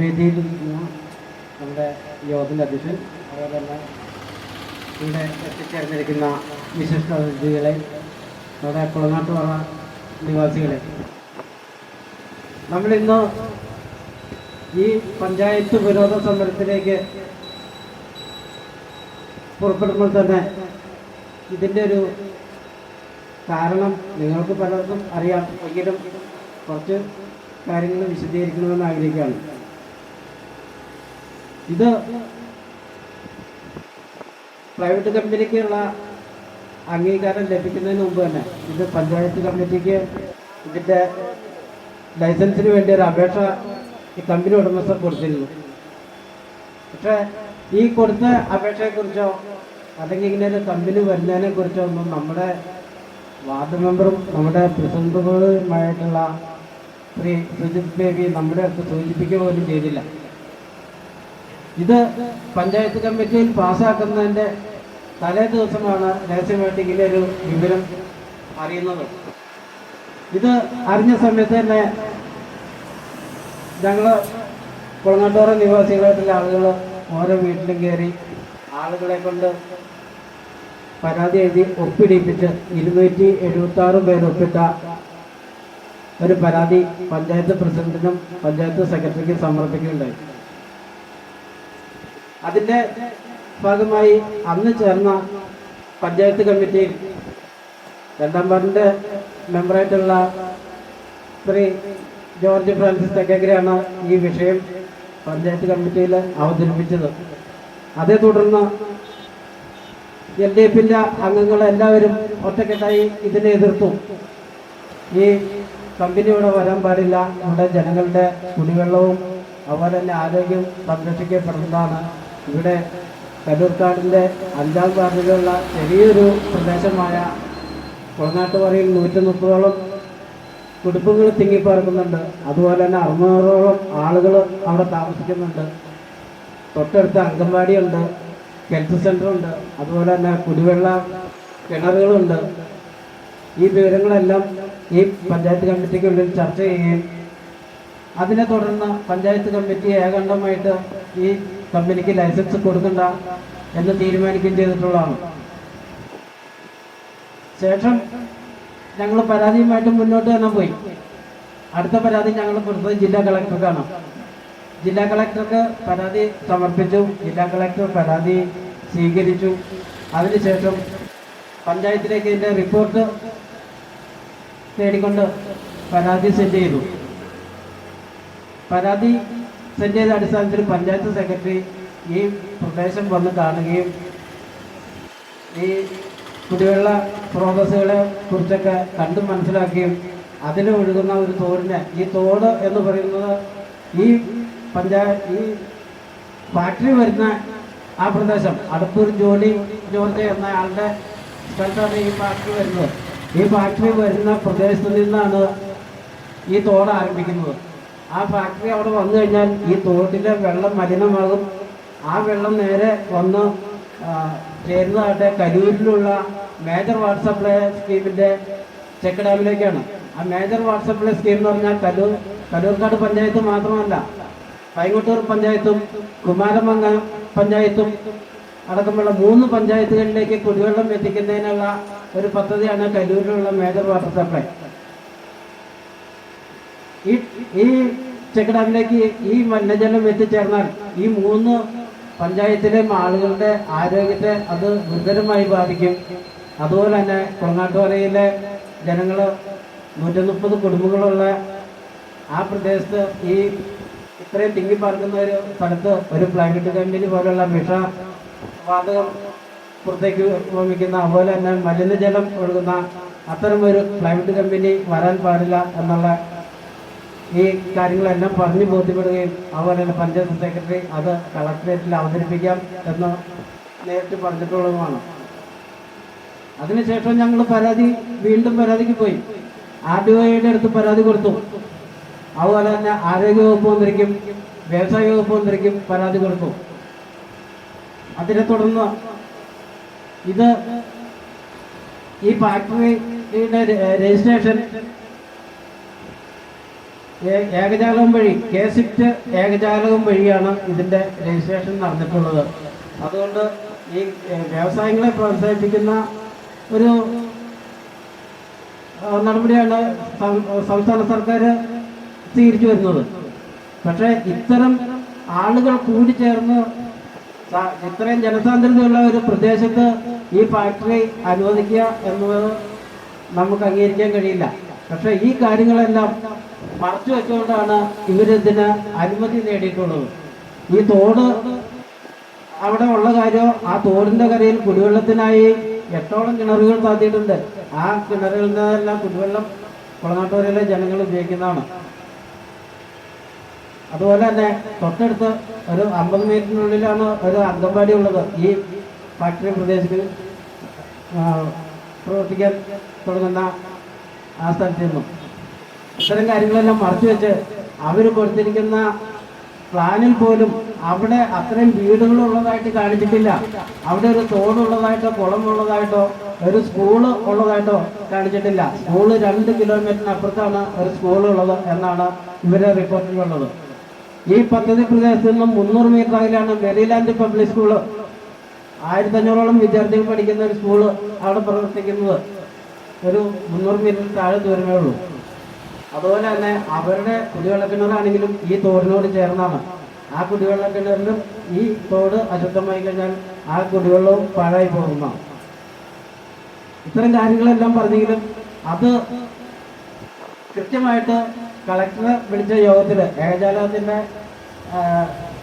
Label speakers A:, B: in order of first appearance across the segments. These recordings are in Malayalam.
A: വേദിയിൽ ഇരിക്കുന്ന നമ്മുടെ യോഗത്തിന്റെ അധ്യക്ഷൻ അതുപോലെ തന്നെ ഇവിടെ എത്തിച്ചേർന്നിരിക്കുന്ന വിശിഷ്ട അതിഥികളെ നമ്മുടെ കുളങ്ങാട്ടുപറ നിവാസികളെ. നമ്മളിന്ന് ഈ പഞ്ചായത്ത് വിരോധ സമരത്തിലേക്ക് പുറപ്പെടുമ്പോൾ തന്നെ ഇതിന്റെ ഒരു കാരണം നിങ്ങൾക്ക് പലർക്കും അറിയാം. എങ്കിലും കുറച്ച് കാര്യങ്ങൾ വിശദീകരിക്കണമെന്ന് ആഗ്രഹിക്കുകയാണ്. ഇത് പ്രൈവറ്റ് കമ്പനിക്കുള്ള അംഗീകാരം ലഭിക്കുന്നതിന് മുമ്പ് തന്നെ ഇത് പഞ്ചായത്ത് കമ്മിറ്റിക്ക് ഇതിന്റെ ലൈസൻസിന് വേണ്ടി ഒരു അപേക്ഷ ഈ കമ്പനി ഉടമസ്ഥർ കൊടുത്തിരുന്നു. പക്ഷേ ഈ കൊടുത്ത അപേക്ഷയെക്കുറിച്ചോ അല്ലെങ്കിൽ ഇങ്ങനെ ഒരു കമ്പനി വരുന്നതിനെ കുറിച്ചോ ഒന്നും നമ്മുടെ വാർഡ് മെമ്പറും നമ്മുടെ പ്രസിഡന്റുകളുമായിട്ടുള്ള ശ്രീ സുജിത് ബേബി നമ്മുടെ സൂചിപ്പിക്കുക പോലും ചെയ്തില്ല. ഇത് പഞ്ചായത്ത് കമ്മിറ്റിയിൽ പാസ്സാക്കുന്നതിന്റെ തലേ ദിവസമാണ് രഹസ്യമായിട്ട് ഇങ്ങനെ ഒരു വിവരം അറിയുന്നത്. ഇത് അറിഞ്ഞ സമയത്ത് തന്നെ ഞങ്ങൾ കുളങ്ങാട്ടോറ നിവാസികളായിട്ടുള്ള ആളുകൾ ഓരോ വീട്ടിലും കയറി ആളുകളെ കൊണ്ട് പരാതി എഴുതി ഒപ്പിടിപ്പിച്ച് ഇരുന്നൂറ്റി എഴുപത്തി ആറ് പേർ ഒപ്പിട്ട ഒരു പരാതി പഞ്ചായത്ത് പ്രസിഡന്റിനും പഞ്ചായത്ത് സെക്രട്ടറിക്കും സമർപ്പിക്കുകയുണ്ടായി. അതിന്റെ ഭാഗമായി അന്ന് ചേർന്ന പഞ്ചായത്ത് കമ്മിറ്റിയിൽ രണ്ടാം വാർഡിന്റെ മെമ്പറായിട്ടുള്ള ശ്രീ ജോർജ് ഫ്രാൻസിസ് തെക്കേക്കരയാണ് ഈ വിഷയം പഞ്ചായത്ത് കമ്മിറ്റിയിൽ അവതരിപ്പിച്ചത്. അതേ തുടർന്ന് എൽ ഡി എഫിന്റെ അംഗങ്ങൾ എല്ലാവരും ഒറ്റക്കെട്ടായി ഇതിനെ എതിർത്തു. ഈ കമ്പനി ഇവിടെ വരാൻ പാടില്ല. ഇവിടെ ജനങ്ങളുടെ കുടിവെള്ളവും അതുപോലെ തന്നെ ആരോഗ്യം സംരക്ഷിക്കപ്പെടുന്നതാണ്. ഇവിടെ കല്ലൂർക്കാടിന്റെ അഞ്ചാം വാർഡിലുള്ള ചെറിയൊരു പ്രദേശമായ കുളനാട്ടുപാറയിൽ നൂറ്റി മുപ്പതോളം കുടുംബങ്ങൾ തിങ്ങിപ്പാർക്കുന്നുണ്ട്. അതുപോലെ തന്നെ അറുന്നൂറോളം ആളുകൾ അവിടെ താമസിക്കുന്നുണ്ട്. തൊട്ടടുത്ത് അംഗൻവാടിയുണ്ട് ഹെൽത്ത് സെന്ററുണ്ട് അതുപോലെ തന്നെ കുടിവെള്ള കിണറുകളുണ്ട്. ഈ വിവരങ്ങളെല്ലാം ഈ പഞ്ചായത്ത് കമ്മിറ്റിക്കുള്ളിൽ ചർച്ച ചെയ്യുകയും അതിനെ തുടർന്ന് പഞ്ചായത്ത് കമ്മിറ്റി ഏകണ്ഠമായിട്ട് ഈ കമ്പനിക്ക് ലൈസൻസ് കൊടുക്കണ്ട എന്ന് തീരുമാനിക്കുകയും ചെയ്തിട്ടുള്ളതാണ്. ശേഷം ഞങ്ങൾ പരാതിയുമായിട്ട് മുന്നോട്ട് തന്നെ പോയി. അടുത്ത പരാതി ഞങ്ങൾ കൊടുത്തത് ജില്ലാ കളക്ടർക്കാണ്. ജില്ലാ കളക്ടർക്ക് പരാതി സമർപ്പിച്ചു. ജില്ലാ കളക്ടർ പരാതി സ്വീകരിച്ചു. അതിനുശേഷം പഞ്ചായത്തിലേക്ക് ഇതിന്റെ റിപ്പോർട്ട് തേടിക്കൊണ്ട് പരാതി സെൻഡ് ചെയ്തു. പരാതി സെൻഡ് ചെയ്ത അടിസ്ഥാനത്തിൽ പഞ്ചായത്ത് സെക്രട്ടറി ഈ പ്രദേശം വന്ന് കാണുകയും ഈ കുടിവെള്ള സ്രോതസ്സുകളെ കുറിച്ചൊക്കെ കണ്ടു മനസ്സിലാക്കുകയും അതിന് ഒഴുകുന്ന ഒരു തോടിനെ ഈ തോട് എന്ന് പറയുന്നത് ഈ പഞ്ചായത്ത് ഈ ഫാക്ടറി വരുന്ന ആ പ്രദേശം അടുപ്പൂർ ജോലി ജോർജ് എന്ന ആളുടെ സ്ഥലത്താണ് ഈ ഫാക്ടറി വരുന്നത്. ഈ ഫാക്ടറി വരുന്ന പ്രദേശത്ത് നിന്നാണ് ഈ തോട് ആരംഭിക്കുന്നത്. ആ ഫാക്ടറി അവിടെ വന്നു കഴിഞ്ഞാൽ ഈ തോട്ടിലെ വെള്ളം മലിനമാകും. ആ വെള്ളം നേരെ വന്ന് ചേരുന്നതാകട്ടെ കലൂരിലുള്ള മേജർ വാട്ടർ സപ്ലൈ സ്കീമിന്റെ ചെക്ക് ഡാമിലേക്കാണ്. ആ മേജർ വാട്ടർ സപ്ലൈ സ്കീം എന്ന് പറഞ്ഞാൽ കലൂർ കലൂർക്കാട് പഞ്ചായത്ത് മാത്രമല്ല പൈങ്ങോട്ടൂർ പഞ്ചായത്തും കുമാരമംഗ പഞ്ചായത്തും അടക്കമുള്ള മൂന്ന് പഞ്ചായത്തുകളിലേക്ക് കുടിവെള്ളം എത്തിക്കുന്നതിനുള്ള ഒരു പദ്ധതിയാണ് കലൂരിലുള്ള മേജർ വാട്ടർ സപ്ലൈ ഈ ഈ ചെക്ക് ഡാമിലേക്ക് ഈ മലിനജലം എത്തിച്ചേർന്നാൽ ഈ മൂന്ന് പഞ്ചായത്തിലെ ആളുകളുടെ ആരോഗ്യത്തെ അത് ഗുരുതരമായി ബാധിക്കും. അതുപോലെ തന്നെ കൊങ്ങാട്ടുവരയിലെ ജനങ്ങൾ നൂറ്റി മുപ്പത് കുടുംബങ്ങളുള്ള ആ പ്രദേശത്ത് ഈ ഇത്രയും തിങ്ങി പാർക്കുന്ന ഒരു സ്ഥലത്ത് ഒരു പ്ലൈവറ്റ് കമ്പനി പോലുള്ള വിഷ വാതകം പുറത്തേക്ക് വമിക്കുന്ന അതുപോലെ തന്നെ മലിനജലം ഒഴുകുന്ന ഒരു പ്രൈവറ്റ് കമ്പനി വരാൻ പാടില്ല എന്നുള്ള ഈ കാര്യങ്ങളെല്ലാം പറഞ്ഞു ബോധ്യപ്പെടുകയും അതുപോലെ തന്നെ പഞ്ചായത്ത് സെക്രട്ടറി അത് കളക്ടറേറ്റിൽ അവതരിപ്പിക്കാം എന്ന് നേരിട്ട് പറഞ്ഞിട്ടുള്ളതുമാണ്. അതിനുശേഷം ഞങ്ങൾ പരാതി വീണ്ടും പരാതിക്ക് പോയി. ആർ ഡി ഒയുടെ അടുത്ത് പരാതി കൊടുത്തു. അതുപോലെ തന്നെ ആരോഗ്യവകുപ്പ് മന്ത്രിക്കും വ്യവസായ വകുപ്പ് മന്ത്രിക്കും പരാതി കൊടുത്തു. അതിനെ തുടർന്ന് ഇത് ഈ ഫാക്ടറിയുടെ രജിസ്ട്രേഷൻ ഏകജാലകം വഴി കെ സിഫ്റ്റ് ഏകജാലകം വഴിയാണ് ഇതിന്റെ രജിസ്ട്രേഷൻ നടന്നിട്ടുള്ളത്. അതുകൊണ്ട് ഈ വ്യവസായങ്ങളെ പ്രോത്സാഹിപ്പിക്കുന്ന ഒരു നടപടിയാണ് സംസ്ഥാന സർക്കാർ സ്വീകരിച്ചു വരുന്നത്. പക്ഷേ ഇത്തരം ആളുകൾ കൂടിച്ചേർന്ന് ഇത്രയും ജനസാന്ദ്രതയുള്ള ഒരു പ്രദേശത്ത് ഈ ഫാക്ടറി അനുവദിക്കുക എന്നത് നമുക്ക് അംഗീകരിക്കാൻ കഴിയില്ല. പക്ഷേ ഈ കാര്യങ്ങളെല്ലാം മറച്ചു വെച്ചുകൊണ്ടാണ് ഇവരിതിന് അനുമതി നേടിയിട്ടുള്ളത്? ഈ തോട് അവിടെ ഉള്ള കാര്യം ആ തോടിന്റെ കരയിൽ കുടിവെള്ളത്തിനായി എട്ടോളം കിണറുകൾ താത്തിയിട്ടുണ്ട്. ആ കിണറുകളിൽ നിന്നെല്ലാം കുടിവെള്ളം കുളനാട്ടൂരിലെ ജനങ്ങൾ ഉപയോഗിക്കുന്നതാണ്. അതുപോലെ തന്നെ തൊട്ടടുത്ത് ഒരു അമ്പത് മീറ്ററിനുള്ളിലാണ് ഒരു അംഗൻവാടി ഉള്ളത്. ഈ ഫാക്ടറി പ്രദേശത്തിൽ പ്രവർത്തിക്കാൻ തുടങ്ങുന്ന ആ സ്ഥലത്ത് നിന്നും. ഇത്തരം കാര്യങ്ങളെല്ലാം മറച്ചു വെച്ച് അവർ കൊടുത്തിരിക്കുന്ന പ്ലാനിൽ പോലും അവിടെ അത്രയും വീടുകളുള്ളതായിട്ട് കാണിച്ചിട്ടില്ല. അവിടെ ഒരു തോടുള്ളതായിട്ടോ കുളം ഉള്ളതായിട്ടോ ഒരു സ്കൂൾ ഉള്ളതായിട്ടോ കാണിച്ചിട്ടില്ല. സ്കൂൾ രണ്ട് കിലോമീറ്ററിനപ്പുറത്താണ് ഒരു സ്കൂൾ ഉള്ളത് എന്നാണ് ഇവരെ റിപ്പോർട്ടിലുള്ളത്. ഈ പദ്ധതി പ്രദേശത്ത് നിന്നും മുന്നൂറ് മീറ്റർ അകലെയാണ് മെറിലാൻഡ് പബ്ലിക് സ്കൂൾ. ആയിരത്തി അഞ്ഞൂറോളം വിദ്യാർത്ഥികൾ പഠിക്കുന്ന ഒരു സ്കൂൾ അവിടെ പ്രവർത്തിക്കുന്നത്. ഒരു മുന്നൂറ് മീറ്റർ താഴെ ദൂരമേ ഉള്ളൂ. അതുപോലെ തന്നെ അവരുടെ കുടിവെള്ള കിണറാണെങ്കിലും ഈ തോടിനോട് ചേർന്നാണ്. ആ കുടിവെള്ള കിണറിലും ഈ തോട് അശുദ്ധമായി കഴിഞ്ഞാൽ ആ കുടിവെള്ളവും പാഴായി പോകുന്നതാണ് ഇത്തരം കാര്യങ്ങളെല്ലാം പറഞ്ഞെങ്കിലും അത് കൃത്യമായിട്ട് കളക്ടർ വിളിച്ച യോഗത്തിൽ ഏകജാലത്തിന്റെ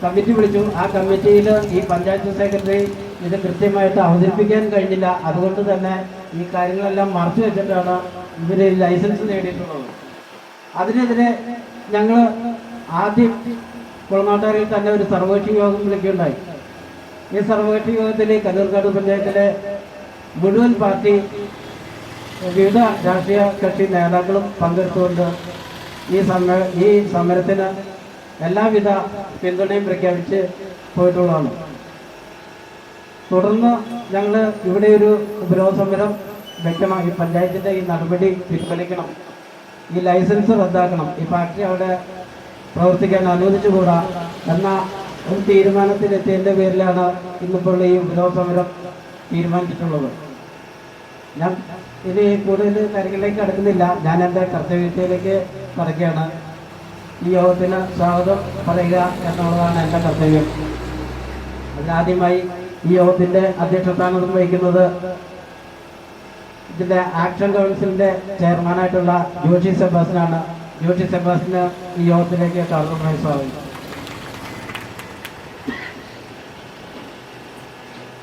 A: കമ്മിറ്റി വിളിച്ചു. ആ കമ്മിറ്റിയിൽ ഈ പഞ്ചായത്ത് സെക്രട്ടറി ഇത് കൃത്യമായിട്ട് അവതരിപ്പിക്കാൻ കഴിഞ്ഞില്ല. അതുകൊണ്ട് തന്നെ ഈ കാര്യങ്ങളെല്ലാം മറച്ചു വെച്ചിട്ടാണ് ഇവർ ലൈസൻസ് നേടിയിട്ടുള്ളത്. അതിനെതിരെ ഞങ്ങൾ ആദ്യം കുളനാട്ടുകാരിൽ തന്നെ ഒരു സർവകക്ഷി യോഗം വിളിക്കുകയുണ്ടായി. ഈ സർവകക്ഷി യോഗത്തിൽ കല്ലൂർക്കാട് പഞ്ചായത്തിലെ മുഴുവൻ പാർട്ടി വിവിധ രാഷ്ട്രീയ കക്ഷി നേതാക്കളും പങ്കെടുത്തുകൊണ്ട് ഈ സമ ഈ സമരത്തിന് എല്ലാവിധ പിന്തുണയും പ്രഖ്യാപിച്ച് പോയിട്ടുള്ളതാണ്. തുടർന്ന് ഞങ്ങൾ ഇവിടെ ഒരു ഉപരോധ സമരം വ്യക്തമായി പഞ്ചായത്തിന്റെ ഈ നടപടി പിൻവലിക്കണം. ഈ ലൈസൻസ് റദ്ദാക്കണം. ഈ ഫാക്ടറി അവിടെ പ്രവർത്തിക്കാൻ അനുവദിച്ചുകൂടാ എന്ന ഒരു തീരുമാനത്തിലെത്തിയതിന്റെ പേരിലാണ് ഇന്നിപ്പോൾ ഈ ഉപരോധ സമരം തീരുമാനിച്ചിട്ടുള്ളത്. ഞാൻ ഇനി കൂടുതൽ കാര്യങ്ങളിലേക്ക് കടക്കുന്നില്ല ഞാൻ എന്റെ കർത്തവ്യത്തിലേക്ക് കടക്കുകയാണ്. ഈ യോഗത്തിന് സ്വാഗതം പറയുക എന്നുള്ളതാണ് എന്റെ കർത്തവ്യം. അതിനാദ്യമായി ഈ യോഗത്തിന്റെ അധ്യക്ഷസ്ഥാനം വഹിക്കുന്നത് ഇതിന്റെ ആക്ഷൻ കൗൺസിലിന്റെ ചെയർമാനായിട്ടുള്ള ജോഷി സെബാസിനാണ് ജോഷി സെബാസിന് ഈ യോഗത്തിലേക്ക് കടന്നുമായി സ്വാഗതം.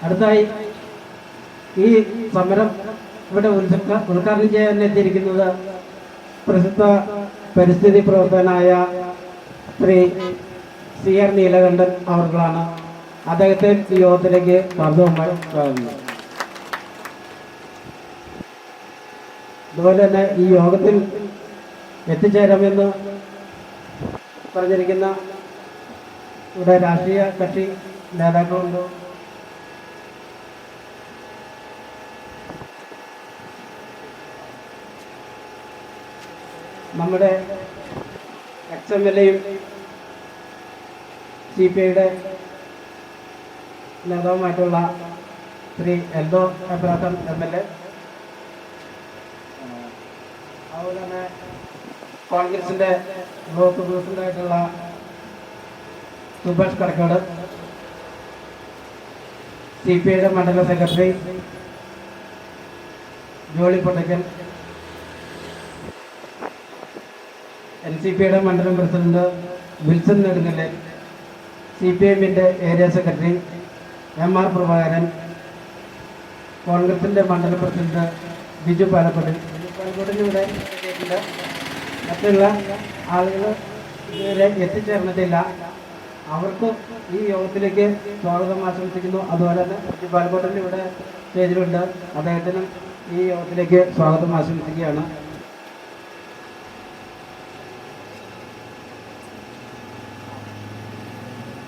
A: അടുത്തായി ഈ സമരം ഇവിടെ ഉദ്ഘ- ഉദ്ഘാടനം ചെയ്യാൻ എത്തിയിരിക്കുന്നത് പ്രസിദ്ധ പരിസ്ഥിതി പ്രവർത്തകനായ ശ്രീ സി ആർ നീലകണ്ഠൻ അവർകളാണ്. അദ്ദേഹത്തെ ഈ യോഗത്തിലേക്ക് കർദ്ദവുമായി സ്വാഗതം. അതുപോലെ തന്നെ ഈ യോഗത്തിൽ എത്തിച്ചേരാമെന്ന് പറഞ്ഞിരിക്കുന്ന ഇവിടെ രാഷ്ട്രീയ കക്ഷി നേതാക്കളുണ്ട് നമ്മുടെ എക്സ് എം എൽ എയും സി പി ഐയുടെ നേതാവുമായിട്ടുള്ള Shri Eldho Abraham M L A? അതുപോലെ തന്നെ കോൺഗ്രസിന്റെ ബ്ലോക്ക് പ്രസിഡന്റായിട്ടുള്ള സുഭാഷ് കടക്കാട് സി പി ഐയുടെ മണ്ഡല secretary Jolly Pottakkal N C പിയുടെ മണ്ഡലം president Wilson Nedungal C P എമ്മിന്റെ area secretary M R Prabhakaran കോൺഗ്രസിന്റെ മണ്ഡല പ്രസിഡന്റ് ബിജു പാലക്കോട്. ബിജു പാലക്കോടിലൂടെ മറ്റുള്ള ആളുകൾ ഇതുവരെ എത്തിച്ചേർന്നിട്ടില്ല. അവർക്ക് ഈ യോഗത്തിലേക്ക് സ്വാഗതം ആശംസിക്കുന്നു. അതുപോലെ തന്നെ ബിജു പാലക്കോട്ടിലൂടെ ഇവിടെ സ്റ്റേജിലുണ്ട്. അദ്ദേഹത്തിനും ഈ യോഗത്തിലേക്ക് സ്വാഗതം ആശംസിക്കുകയാണ്.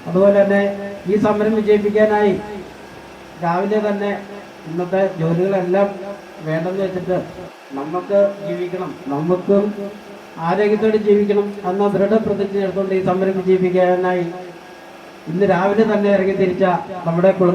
A: അതുപോലെ തന്നെ ഈ സമരം വിജയിപ്പിക്കാനായി രാവിലെ തന്നെ ഇന്നത്തെ ജോലികളെല്ലാം വേണ്ടെന്ന് വെച്ചിട്ട് നമുക്ക് ജീവിക്കണം നമുക്കും ആരോഗ്യത്തോടെ ജീവിക്കണം എന്ന ദൃഢപ്രതിജ്ഞ എടുത്തുകൊണ്ട് ഈ സമരം വിജയിപ്പിക്കാനായി ഇന്ന് രാവിലെ തന്നെ ഇറങ്ങി തിരിച്ച നമ്മുടെ കുളങ്ങ